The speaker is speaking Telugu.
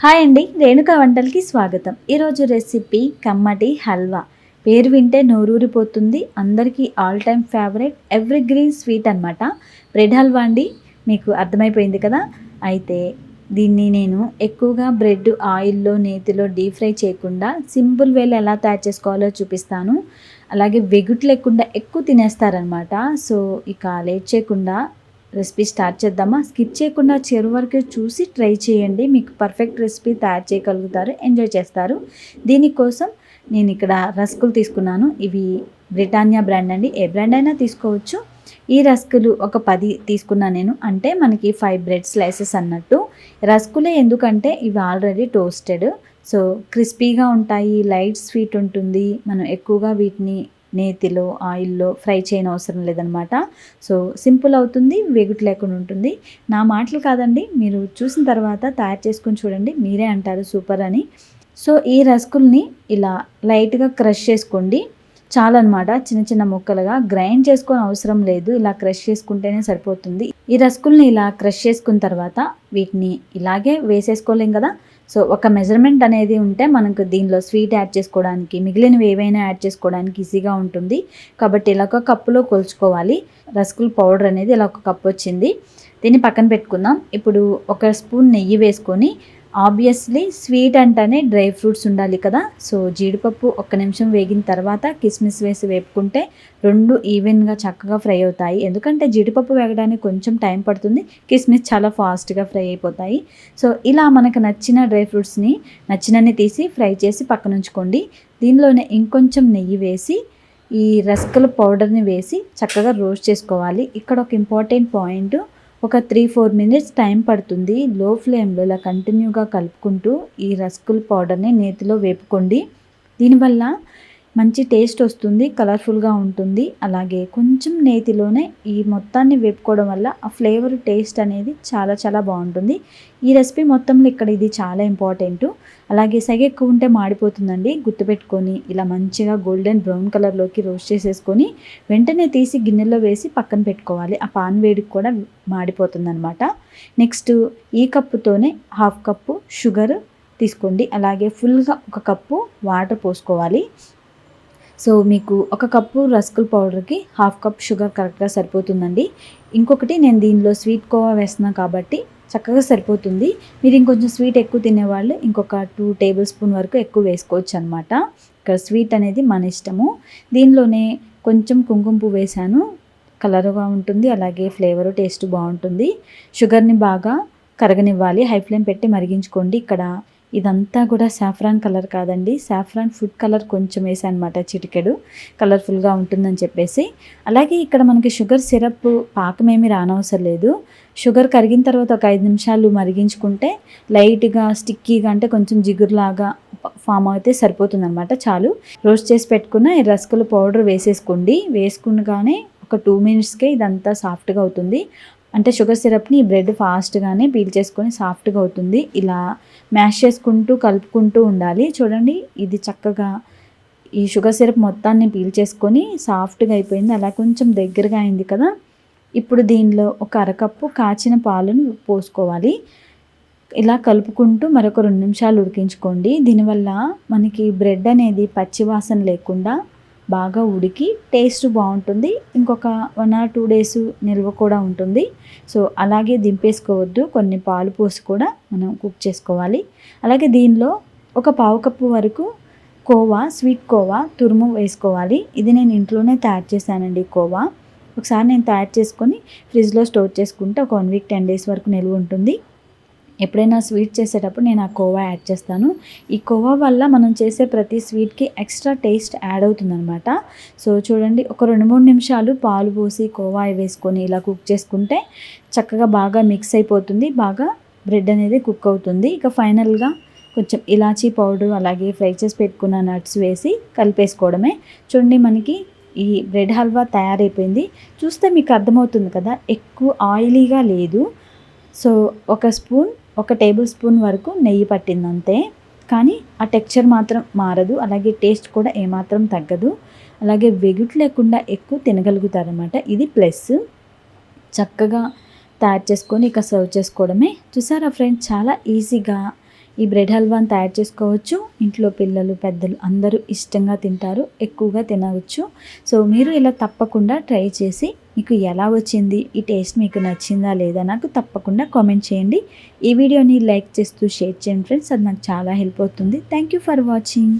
హాయ్ అండి రేణుక వంటలకి స్వాగతం. ఈరోజు రెసిపీ కమ్మటి హల్వా. పేరు వింటే నోరూరిపోతుంది. అందరికీ all time favourite evergreen sweet అనమాట బ్రెడ్ హల్వా అండి మీకు అర్థమైపోయింది కదా? అయితే దీన్ని నేను ఎక్కువగా బ్రెడ్ ఆయిల్లో నేతిలో డీప్ ఫ్రై చేయకుండా సింపుల్ వేలో ఎలా తయారు చేసుకోవాలో చూపిస్తాను. అలాగే వెగుట్ లేకుండా ఎక్కువ తినేస్తారనమాట సో ఇక లేట్ చేయకుండా రెసిపీ స్టార్ట్ చేద్దామా? స్కిప్ చేయకుండా చివరి వరకు చూసి ట్రై చేయండి. మీకు పర్ఫెక్ట్ రెసిపీ తయారు చేయగలుగుతారు ఎంజాయ్ చేస్తారు. దీనికోసం నేను ఇక్కడ రస్కులు తీసుకున్నాను. ఇవి బ్రిటానియా బ్రాండ్ అండి. ఏ బ్రాండ్ అయినా తీసుకోవచ్చు. ఈ రస్కులు ఒక పది తీసుకున్నా నేను. అంటే మనకి ఫైవ్ బ్రెడ్ స్లైసెస్ అన్నట్టు. రస్కులే ఎందుకంటే ఇవి ఆల్రెడీ టోస్టెడ్. సో క్రిస్పీగా ఉంటాయి లైట్ స్వీట్ ఉంటుంది. మనం ఎక్కువగా వీటిని నేతిలో ఆయిల్లో ఫ్రై చేయని అవసరం లేదనమాట. సో సింపుల్ అవుతుంది వెగుట్ లేకుండా ఉంటుంది. నా మాటలు కాదండి మీరు చూసిన తర్వాత తయారు చేసుకుని చూడండి మీరే అంటారు సూపర్ అని. సో ఈ రస్కుల్ని ఇలా లైట్గా క్రష్ చేసుకోండి. చాలన్నమాట చిన్న చిన్న ముక్కలుగా గ్రైండ్ చేసుకొని అవసరం లేదు ఇలా క్రష్ చేసుకుంటేనే సరిపోతుంది. ఈ రస్కుల్ని ఇలా క్రష్ చేసుకున్న తర్వాత వీటిని ఇలాగే వేసేసుకోలేం కదా సో ఒక మెజర్మెంట్ అనేది ఉంటే మనకు దీనిలో స్వీట్ యాడ్ చేసుకోవడానికి మిగిలినవి ఏవైనా యాడ్ చేసుకోవడానికి ఈజీగా ఉంటుంది. కాబట్టి ఇలా ఒక కప్పులో కొలుచుకోవాలి. రస్కుల్ పౌడర్ అనేది ఇలా ఒక కప్పు వచ్చింది. దీన్ని పక్కన పెట్టుకుందాం. ఇప్పుడు ఒక స్పూన్ నెయ్యి వేసుకొని ఆబ్వియస్లీ స్వీట్ అంటేనే డ్రై ఫ్రూట్స్ ఉండాలి కదా. సో జీడిపప్పు ఒక్క నిమిషం వేగిన తర్వాత కిస్మిస్ వేసి వేపుకుంటే రెండు ఈవెన్గా చక్కగా ఫ్రై అవుతాయి. ఎందుకంటే జీడిపప్పు వేగడానికి కొంచెం టైం పడుతుంది. కిస్మిస్ చాలా ఫాస్ట్గా ఫ్రై అయిపోతాయి. సో ఇలా మనకు నచ్చిన డ్రై ఫ్రూట్స్ని నచ్చినన్ని తీసి ఫ్రై చేసి పక్కన ఉంచుకోండి. దీనిలోనే ఇంకొంచెం నెయ్యి వేసి ఈ రస్కల పౌడర్ని వేసి చక్కగా రోస్ట్ చేసుకోవాలి. ఇక్కడ ఒక ఇంపార్టెంట్ పాయింట్ ఒక త్రీ ఫోర్ మినిట్స్ టైం పడుతుంది. లో ఫ్లేమ్లో ఇలా కంటిన్యూగా కలుపుకుంటూ ఈ రస్కుల్ పౌడర్ని నేతిలో వేపుకోండి. దీనివల్ల మంచి టేస్ట్ వస్తుంది కలర్ఫుల్గా ఉంటుంది. అలాగే కొంచెం నేతిలోనే ఈ మొత్తాన్ని వేపుకోవడం వల్ల ఆ ఫ్లేవర్ టేస్ట్ అనేది చాలా చాలా బాగుంటుంది. ఈ రెసిపీ మొత్తంలో ఇక్కడ ఇది చాలా ఇంపార్టెంట్. అలాగే సగ ఎక్కువ ఉంటే మాడిపోతుందండి. గుర్తుపెట్టుకొని ఇలా మంచిగా గోల్డెన్ బ్రౌన్ కలర్లోకి రోస్ట్ చేసేసుకొని వెంటనే తీసి గిన్నెలో వేసి పక్కన పెట్టుకోవాలి. ఆ పాన్ వేడికి కూడా మాడిపోతుందనమాట నెక్స్ట్ ఈ కప్పుతోనే హాఫ్ కప్పు షుగర్ తీసుకోండి. అలాగే ఫుల్గా ఒక కప్పు వాటర్ పోసుకోవాలి. సో మీకు ఒక కప్పు రస్కుల్ పౌడర్కి హాఫ్ కప్ షుగర్ కరెక్ట్గా సరిపోతుందండి. ఇంకొకటి నేను దీనిలో స్వీట్ కోవా వేస్తున్నాను కాబట్టి చక్కగా సరిపోతుంది. మీరు ఇంకొంచెం స్వీట్ ఎక్కువ తినేవాళ్ళు ఇంకొక టూ టేబుల్ స్పూన్ వరకు ఎక్కువ వేసుకోవచ్చు అనమాట ఇక్కడ స్వీట్ అనేది మన ఇష్టము. దీనిలోనే కొంచెం కుంకుమ పువ్వు వేశాను కలర్గా ఉంటుంది అలాగే ఫ్లేవరు టేస్ట్ బాగుంటుంది. షుగర్ని బాగా కరగనివ్వాలి. హై ఫ్లేమ్ పెట్టి మరిగించుకోండి. ఇక్కడ ఇదంతా కూడా సాఫ్రాన్ కలర్ కాదండి. సాఫ్రాన్ ఫుడ్ కలర్ కొంచెం వేసానమాట అనమాట చిటికెడు. కలర్ఫుల్గా ఉంటుందని చెప్పేసి. అలాగే ఇక్కడ మనకి షుగర్ సిరప్ పాకం ఏమి రానవసరం లేదు. షుగర్ కరిగిన తర్వాత ఒక ఐదు నిమిషాలు మరిగించుకుంటే లైట్గా స్టిక్కీగా అంటే కొంచెం జిగురులాగా ఫామ్ అయితే సరిపోతుందన్నమాట చాలు. రోస్ట్ చేసి పెట్టుకున్న ఈ రసకుల పౌడర్ వేసేసుకోండి. వేసుకునగానే ఒక టూ మినిట్స్కే ఇదంతా సాఫ్ట్గా అవుతుంది. అంటే షుగర్ సిరప్ని బ్రెడ్ ఫాస్ట్గానే పీల్ చేసుకొని సాఫ్ట్గా అవుతుంది. ఇలా మ్యాష్ చేసుకుంటూ కలుపుకుంటూ ఉండాలి. చూడండి ఇది చక్కగా ఈ షుగర్ సిరప్ మొత్తాన్ని పీల్ చేసుకొని సాఫ్ట్గా అయిపోయింది. అలా కొంచెం దగ్గరగా అయింది కదా. ఇప్పుడు దీనిలో ఒక అరకప్పు కాచిన పాలను పోసుకోవాలి. ఇలా కలుపుకుంటూ మరొక రెండు నిమిషాలు ఉడికించుకోండి. దీనివల్ల మనకి బ్రెడ్ అనేది పచ్చివాసన లేకుండా బాగా ఉడికి టేస్ట్ బాగుంటుంది. ఇంకొక వన్ ఆర్ టూ డేస్ నిల్వ కూడా ఉంటుంది. సో అలాగే దింపేసుకోవద్దు. కొన్ని పాలు పోసి కూడా మనం కుక్ చేసుకోవాలి. అలాగే దీనిలో ఒక పావు కప్పు వరకు కోవా స్వీట్ కోవా తురుము వేసుకోవాలి. ఇది నేను ఇంట్లోనే తయారు చేశానండి కోవా. ఒకసారి నేను తయారు చేసుకొని ఫ్రిడ్జ్లో స్టోర్ చేసుకుంటే ఒక వన్ వీక్ టెన్ డేస్ వరకు నిల్వ ఉంటుంది. ఎప్పుడైనా స్వీట్ చేసేటప్పుడు నేను ఆ కోవా యాడ్ చేస్తాను. ఈ కోవా వల్ల మనం చేసే ప్రతి స్వీట్కి ఎక్స్ట్రా టేస్ట్ యాడ్ అవుతుందనమాట సో చూడండి ఒక రెండు మూడు నిమిషాలు పాలు పోసి కోవా వేసుకొని ఇలా కుక్ చేసుకుంటే చక్కగా బాగా మిక్స్ అయిపోతుంది. బాగా బ్రెడ్ అనేది కుక్ అవుతుంది. ఇక ఫైనల్గా కొంచెం ఇలాచీ పౌడర్ అలాగే ఫ్రై చేసి పెట్టుకున్న నట్స్ వేసి కలిపేసుకోవడమే. చూడండి మనకి ఈ బ్రెడ్ హల్వా తయారైపోయింది. చూస్తే మీకు అర్థమవుతుంది కదా ఎక్కువ ఆయిలీగా లేదు. సో ఒక స్పూన్ ఒక టేబుల్ స్పూన్ వరకు నెయ్యి పట్టింది అంతే కానీ ఆ టెక్చర్ మాత్రం మారదు. అలాగే టేస్ట్ కూడా ఏమాత్రం తగ్గదు. అలాగే వెగుట్ లేకుండా ఎక్కువ తినగలుగుతారనమాట ఇది ప్లస్. చక్కగా తయారు చేసుకొని ఇక సర్వ్ చేసుకోవడమే. చూసారా ఫ్రెండ్స్? చాలా ఈజీగా ఈ బ్రెడ్ హల్వాని తయారు చేసుకోవచ్చు. ఇంట్లో పిల్లలు పెద్దలు అందరూ ఇష్టంగా తింటారు. ఎక్కువగా తినవచ్చు. సో మీరు ఇలా తప్పకుండా ట్రై చేసి మీకు ఎలా వచ్చింది? ఈ టేస్ట్ మీకు నచ్చిందా లేదా? నాకు తప్పకుండా కామెంట్ చేయండి. ఈ వీడియోని లైక్ చేస్తూ షేర్ చేయండి ఫ్రెండ్స్. అది నాకు చాలా హెల్ప్ అవుతుంది. Thank you for watching.